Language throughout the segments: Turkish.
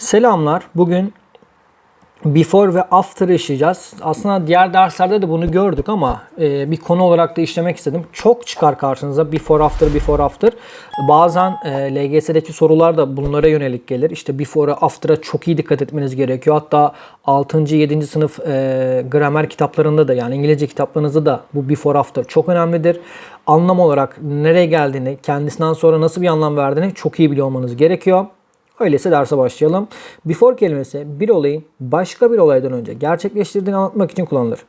Selamlar. Bugün before ve after işleyeceğiz. Aslında diğer derslerde de bunu gördük ama e, bir konu olarak da işlemek istedim. Çok çıkar karşınıza before after before after. Bazen e, LGS'deki sorular da bunlara yönelik gelir. İşte before'a after'a çok iyi dikkat etmeniz gerekiyor. Hatta 6. 7. sınıf e, gramer kitaplarında da yani İngilizce kitaplarınızda da bu before after çok önemlidir. Anlam olarak nereye geldiğini, kendisinden sonra nasıl bir anlam verdiğini çok iyi biliyor olmanız gerekiyor. Öyleyse derse başlayalım. Before kelimesi bir olayın başka bir olaydan önce gerçekleştirdiğini anlatmak için kullanılır.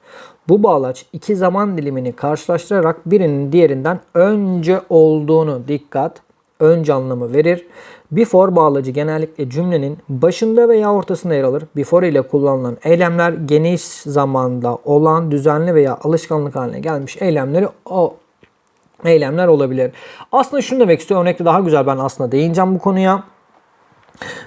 Bu bağlaç iki zaman dilimini karşılaştırarak birinin diğerinden önce olduğunu dikkat, önce anlamı verir. Before bağlacı genellikle cümlenin başında veya ortasında yer alır. Before ile kullanılan eylemler geniş zamanda olan düzenli veya alışkanlık haline gelmiş eylemleri o eylemler olabilir. Aslında şunu demek istiyor. Örnekte daha güzel ben aslında değineceğim bu konuya.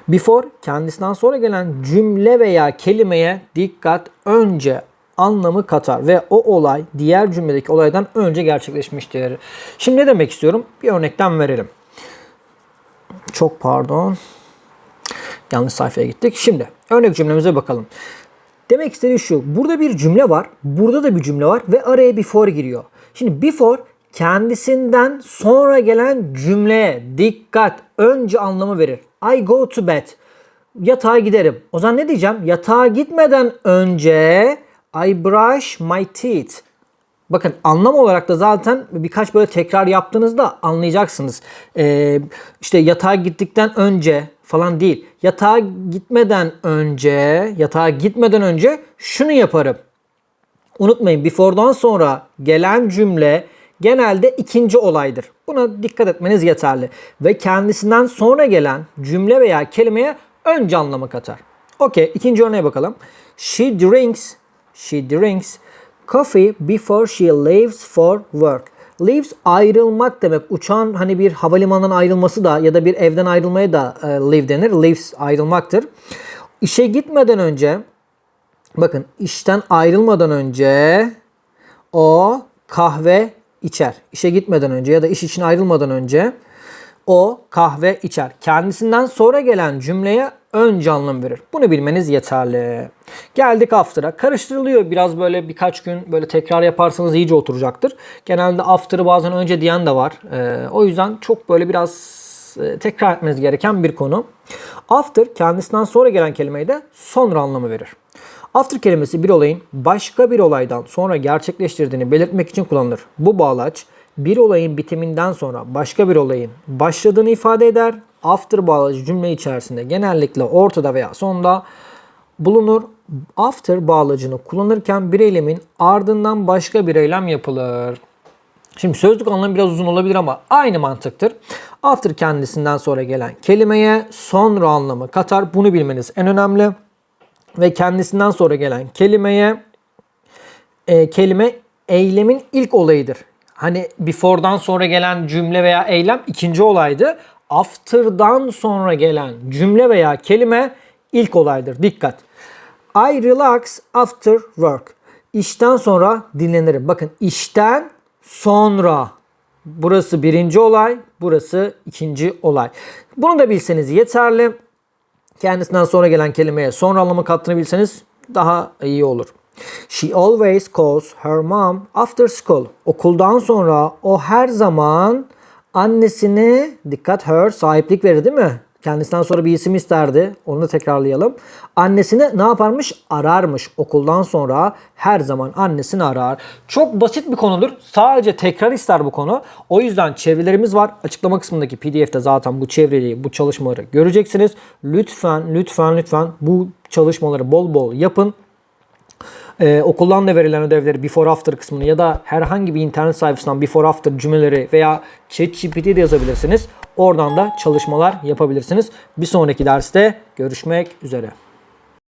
Before kendisinden sonra gelen cümle veya kelimeye dikkat önce anlamı katar ve o olay diğer cümledeki olaydan önce gerçekleşmiştir. Şimdi ne demek istiyorum? Bir örnekten verelim. Çok pardon. Yanlış sayfaya gittik. Şimdi örnek cümlemize bakalım. Demek istediği şu. Burada bir cümle var. Burada da bir cümle var ve araya before giriyor. Şimdi before kendisinden sonra gelen cümleye dikkat önce anlamı verir. I go to bed. Yatağa giderim. O zaman ne diyeceğim? Yatağa gitmeden önce I brush my teeth. Bakın anlam olarak da zaten birkaç böyle tekrar yaptığınızda anlayacaksınız. Ee, işte yatağa gittikten önce falan değil. Yatağa gitmeden önce, yatağa gitmeden önce şunu yaparım. Unutmayın before'dan sonra gelen cümle genelde ikinci olaydır. Buna dikkat etmeniz yeterli. Ve kendisinden sonra gelen cümle veya kelimeye önce anlamı katar. Okey ikinci örneğe bakalım. She drinks, she drinks coffee before she leaves for work. Leaves ayrılmak demek. Uçağın hani bir havalimanından ayrılması da ya da bir evden ayrılmaya da e, leave denir. Leaves ayrılmaktır. İşe gitmeden önce bakın işten ayrılmadan önce o kahve içer. İşe gitmeden önce ya da iş için ayrılmadan önce o kahve içer. Kendisinden sonra gelen cümleye önce anlam verir. Bunu bilmeniz yeterli. Geldik after'a. Karıştırılıyor biraz böyle birkaç gün böyle tekrar yaparsanız iyice oturacaktır. Genelde after'ı bazen önce diyen de var. Ee, o yüzden çok böyle biraz e, tekrar etmeniz gereken bir konu. After kendisinden sonra gelen kelimeyi de sonra anlamı verir. After kelimesi bir olayın başka bir olaydan sonra gerçekleştirdiğini belirtmek için kullanılır. Bu bağlaç bir olayın bitiminden sonra başka bir olayın başladığını ifade eder. After bağlacı cümle içerisinde genellikle ortada veya sonda bulunur. After bağlacını kullanırken bir eylemin ardından başka bir eylem yapılır. Şimdi sözlük anlamı biraz uzun olabilir ama aynı mantıktır. After kendisinden sonra gelen kelimeye sonra anlamı katar. Bunu bilmeniz en önemli ve kendisinden sonra gelen kelimeye e, kelime eylemin ilk olayıdır. Hani before'dan sonra gelen cümle veya eylem ikinci olaydı. After'dan sonra gelen cümle veya kelime ilk olaydır. Dikkat. I relax after work. İşten sonra dinlenirim. Bakın işten sonra. Burası birinci olay, burası ikinci olay. Bunu da bilseniz yeterli kendisinden sonra gelen kelimeye sonra anlamı kattığını bilseniz daha iyi olur. She always calls her mom after school. Okuldan sonra o her zaman annesine dikkat her sahiplik verir değil mi? Kendisinden sonra bir isim isterdi. Onu da tekrarlayalım. Annesini ne yaparmış? Ararmış. Okuldan sonra her zaman annesini arar. Çok basit bir konudur. Sadece tekrar ister bu konu. O yüzden çevrelerimiz var. Açıklama kısmındaki pdf'de zaten bu çevreyi, bu çalışmaları göreceksiniz. Lütfen, lütfen, lütfen bu çalışmaları bol bol yapın. Ee, okuldan da verilen ödevleri before after kısmını ya da herhangi bir internet sayfasından before after cümleleri veya ChatGPT'de yazabilirsiniz. Oradan da çalışmalar yapabilirsiniz. Bir sonraki derste görüşmek üzere.